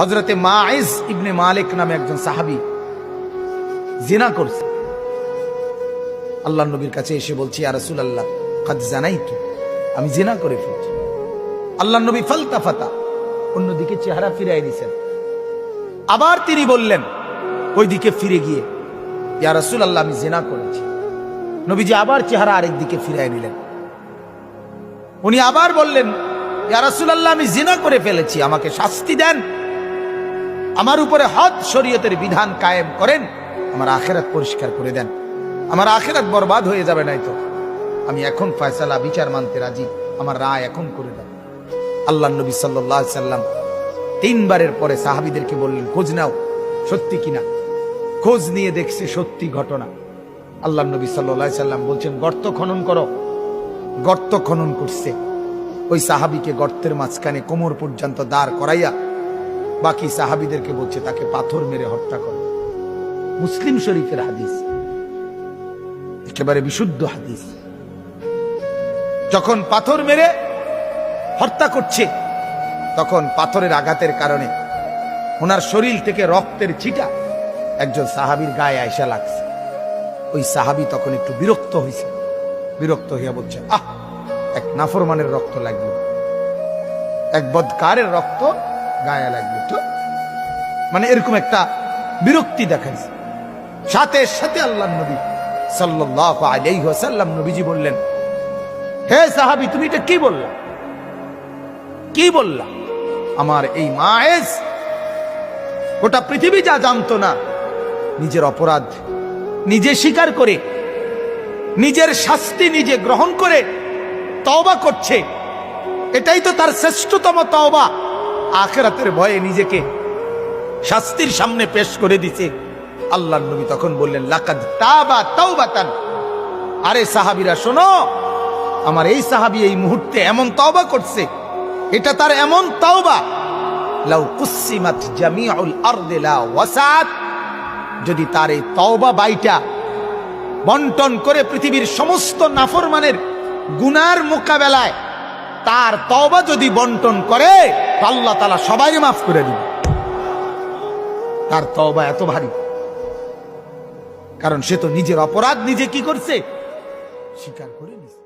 হজরতে মাইজ ইবনে মালিক নামে একজন সাহাবি জিনা করছে। আল্লাহ নবীর কাছে এসে বলছি আর রসুল আল্লাহ কাদ জানাই তো আমি জিনা করে ফেলছি। আল্লাহ নবী ফালতা ফাতা অন্যদিকে চেহারা ফিরাই নিছেন আবার তিনি বললেন, ওইদিকে ফিরে গিয়ে, ইয়া রসুল আল্লাহ আমি জিনা করেছি। নবীজি আবার চেহারা আরেক দিকে ফিরাই নিলেন। উনি আবার বললেন ইয়া রসুল আল্লাহ আমি জিনা করে ফেলেছি, আমাকে শাস্তি দেন। আমার উপরে হদ শরীয়তের বিধান কায়েম করেন, আমার আখেরাত পরিষ্কার করে দেন। আমার আখেরাত বরবাদ হয়ে যাবে নাই তো। আমি এখন ফয়সালা, বিচার মানতে রাজি, আমার রায় এখন করে দেন। আল্লাহ নবী সাল্লাহ সাল্লাম তিনবারের পরে সাহাবিদেরকে বললেন, খোঁজ নাও, সত্যি কিনা? খোঁজ নিয়ে দেখছে সত্যি ঘটনা। আল্লাহ নবী সাল্লাহ সাল্লাম বলছেন, গর্ত খনন করো। গর্ত খনন করছে। ওই সাহাবিকে গর্তের মাঝখানে কোমর পর্যন্ত দাঁড় করাইয়া বাকি সাহাবিদেরকে বলছে, তাকে পাথর মেরে হত্যা করো। মুসলিম শরীফের হাদিস। একেবারে বিশুদ্ধ হাদিস। যখন পাথর মেরে হত্যা করছে, তখন পাথরের আঘাতের কারণে ওনার শরীর থেকে রক্তের ছিটা একজন সাহাবির গায়ে আয়সা লাগছে। ওই সাহাবি তখন একটু বিরক্ত হয়েছে বিরক্ত হইয়া বলছে, আহ এক নাফরমানের রক্ত লাগল এক বদকারের রক্ত গায়ে লাগল তো? মানে এরকম একটা বিরক্তি দেখাইছে। সাথে সাথে আল্লাহ নবী সাল্লাল্লাহু আলাইহি ওয়াসাল্লাম নবীজি বললেন, হে সাহাবী, তুমি এটা কি বললা? কি বললা? আমার এই মায়েস গোটা পৃথিবী যা জানতো না, নিজের অপরাধ নিজে স্বীকার করে, নিজের শাস্তি নিজে গ্রহণ করে তওবা করছে। এটাই তো তার শ্রেষ্ঠতম তওবা। আখেরাতের ভয়ে নিজেকে শাস্তির সামনে পেশ করে দিছে। আল্লাহ নবী তখন বললেন, লাকাদ তাবা তাওবাতান। আরে সাহাবীরা, শোনো, আমার এই সাহাবী এই মুহূর্তে এমন তওবা করছে। এটা তার এমন তওবা, লাউ কুসিমাত জামিউল আরদি লা ওয়াসাত। যদি তার এই তওবা বাইটা বন্টন করে পৃথিবীর সমস্ত নাফরমানের গুনার মোকাবেলায় তার তবা যদি বন্টন করে আল্লাহ তালা সবাই মাফ করে দিবে। তার তবা এত ভারী। কারণ সে তো নিজের অপরাধ নিজে কি করছে? স্বীকার করে নিছে।